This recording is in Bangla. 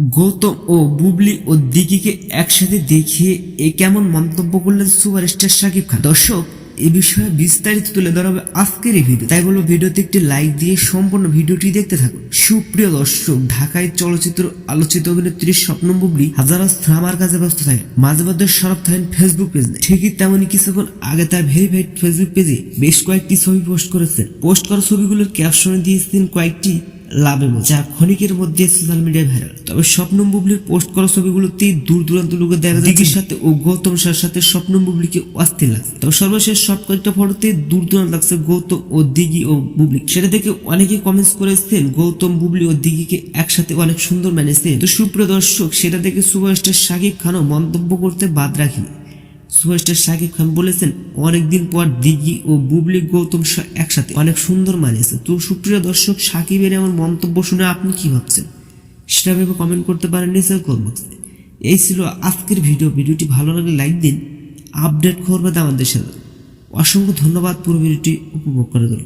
গৌতম ও বুবলি ও দিঘিকে একসাথে দেখিয়ে এ কেমন মন্তব্য করলেন সুপারস্টার শাকিব খান। দর্শক, এ বিষয়ে বিস্তারিত তুলে ধরা হবে আজকের এই ভিডিও তাই বলো ভিডিওতে একটি লাইক দিয়ে সম্পূর্ণ ভিডিওটি দেখতে থাকুন। সুপ্রিয় দর্শক, ঢাকায় চলচ্চিত্র আলোচিত অভিনেত্রী স্বপ্ন বুবলি হাজারো থামার কাজে ব্যস্ত থাকে মাঝে মধ্যে সরব থাকেন ফেসবুক পেজে ঠিকই তেমনই কিছুক্ষণ আগে তার ভেরিফাইড ফেসবুক পেজে বেশ কয়েকটি ছবি পোস্ট করেছেন। পোস্ট করা ছবিগুলোর ক্যাপশনে দিয়েছেন কয়েকটি লাভ এবং যা ক্ষণিকের মধ্যে সোশ্যাল মিডিয়ায় ভাইরাল। তবে স্বপ্ন বুবলির পোস্ট করা ছবিগুলোতে দূর দূরান্ত লোকে দেখা যায় সাথে ও গৌতম সার সাথে স্বপ্ন বুবলিকে অস্থির লাগছে। তবে সর্বশেষ সব কয়েকটা ফটোতে দূর দূরান্ত লাগছে গৌতম ও দিঘি ও বুবলি। সেটা দেখে অনেকে কমেন্টস করেছেন গৌতম বুবলি ও দিঘিকে একসাথে অনেক সুন্দর মানেছে তো সুপ্রিয় দর্শক সেটা দেখে সুপারস্টার শাকিব খানও মন্তব্য করতে বাদ রাখিনি। সুপারস্টার শাকিব খান বলেছেন, অনেকদিন পর দিঘি ও বুবলি গৌতম একসাথে অনেক সুন্দর মানিয়েছে তো সুপ্রিয় দর্শক, সাকিবের এমন মন্তব্য শুনে আপনি কি ভাবছেন? সেটা ভেবে কমেন্ট করতে পারেন নিচের কমেন্ট এই ছিল আজকের ভিডিও ভিডিওটি ভালো লাগলে লাইক দিন। আপডেট খবর আমাদের সাথে অসংখ্য ধন্যবাদ। পুরো ভিডিওটি উপভোগ করে দিল